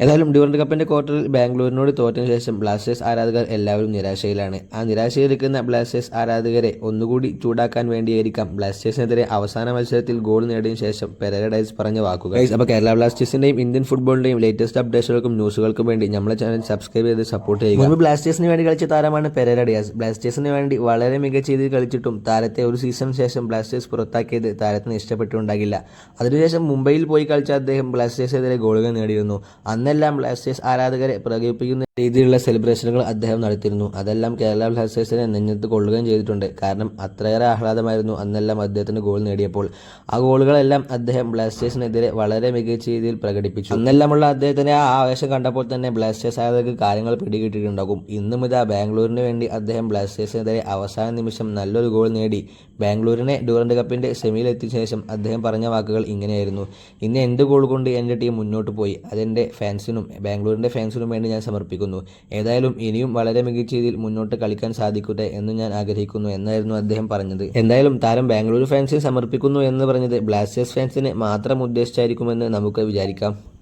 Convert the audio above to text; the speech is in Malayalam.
ഏതായാലും ഡ്യൂറൻഡ് കപ്പിന്റെ ക്വാർട്ടറിൽ ബാംഗ്ലൂരിനോട് തോറ്റതിനു ശേഷം ബ്ലാസ്റ്റേഴ്സ് ആരാധകർ എല്ലാവരും നിരാശയിലാണ്. ആ നിരാശയിലിരിക്കുന്ന ബ്ലാസ്റ്റേഴ്സ് ആരാധകരെ ഒന്നുകൂടി ചൂടാക്കാൻ വേണ്ടിയായിരിക്കാം ബ്ലാസ്റ്റേഴ്സിനെതിരെ അവസാന മത്സരത്തിൽ ഗോൾ നേടിയതിനു ശേഷം പെരഡൈസ് പറഞ്ഞ വാക്കുകൾ. അപ്പോൾ കേരള ബ്ലാസ്റ്റേഴ്സിന്റെയും ഇന്ത്യൻ ഫുട്ബോളിന്റെയും ലേറ്റസ്റ്റ് അപ്ഡേഷനുകൾക്കും ന്യൂസുകൾക്കും വേണ്ടി നമ്മളെ ചാനൽ സബ്സ്ക്രൈബ് ചെയ്ത് സപ്പോർട്ട് ചെയ്യുക. മുമ്പ് ബ്ലാസ്റ്റേഴ്സിന് വേണ്ടി കളിച്ച താരമാണ് പെരേര ഡിയാസ് ബ്ലാസ്റ്റേഴ്സിന് വേണ്ടി വളരെ മികച്ച രീതിയിൽ കളിച്ചിട്ടും താരത്തെ ഒരു സീസണിന് ശേഷം ബ്ലാസ്റ്റേഴ്സ് പുറത്താക്കിയത് താരത്തിന് ഇഷ്ടപ്പെട്ടുണ്ടാകില്ല അതിനുശേഷം മുംബൈയിൽ പോയി കളിച്ച അദ്ദേഹം ബ്ലാസ്റ്റേഴ്സിനെതിരെ ഗോളുകൾ നേടിയിരുന്നു. അന്നെല്ലാം ബ്ലാസ്റ്റേഴ്സ് ആരാധകരെ പ്രകടിപ്പിക്കുന്ന രീതിയിലുള്ള സെലിബ്രേഷനുകൾ അദ്ദേഹം നടത്തിയിരുന്നു. അതെല്ലാം കേരള ബ്ലാസ്റ്റേഴ്സിനെ നെഞ്ഞത്ത് കൊള്ളുകയും ചെയ്തിട്ടുണ്ട്. കാരണം അത്രയേറെ ആഹ്ലാദമായിരുന്നു അന്നെല്ലാം അദ്ദേഹത്തിന് ഗോൾ നേടിയപ്പോൾ. ആ ഗോളുകളെല്ലാം അദ്ദേഹം ബ്ലാസ്റ്റേഴ്സിനെതിരെ വളരെ മികച്ച രീതിയിൽ പ്രകടിപ്പിച്ചു. അന്നെല്ലാമുള്ള അദ്ദേഹത്തിന്റെ ആ ആവേശം കണ്ടപ്പോൾ തന്നെ ബ്ലാസ്റ്റേഴ്സ് ആയവർക്ക് കാര്യങ്ങൾ പിടികിട്ടിട്ടുണ്ടാകും ഇന്നും ഇതാ ബാംഗ്ലൂരിന് വേണ്ടി അദ്ദേഹം ബ്ലാസ്റ്റേഴ്സിനെതിരെ അവസാന നിമിഷം നല്ലൊരു ഗോൾ നേടി. ബാംഗ്ലൂരിനെ ഡ്യൂറൻഡ് കപ്പിന്റെ സെമിയിൽ എത്തിച്ച ശേഷം അദ്ദേഹം പറഞ്ഞ വാക്കുകൾ ഇങ്ങനെയായിരുന്നു. ഇന്ന് എന്ത് ഗോൾ കൊണ്ട് എന്റെ ടീം മുന്നോട്ട് പോയി? അതെന്റെ ഫാൻസിനും ബാംഗ്ലൂരിന്റെ ഫാൻസിനും വേണ്ടി ഞാൻ സമർപ്പിക്കുന്നു ഏതായാലും ഇനിയും വളരെ മികച്ച രീതിയിൽ മുന്നോട്ട് കളിക്കാൻ സാധിക്കട്ടെ എന്ന് ഞാൻ ആഗ്രഹിക്കുന്നു എന്നായിരുന്നു അദ്ദേഹം പറഞ്ഞത്. എന്തായാലും താരം ബാംഗ്ലൂർ ഫാൻസിന് സമർപ്പിക്കുന്നു എന്ന് പറഞ്ഞത് ബ്ലാസ്റ്റേഴ്സ് ഫാൻസിനെ മാത്രം ഉദ്ദേശിച്ചായിരിക്കുമെന്ന് നമുക്ക് വിചാരിക്കാം.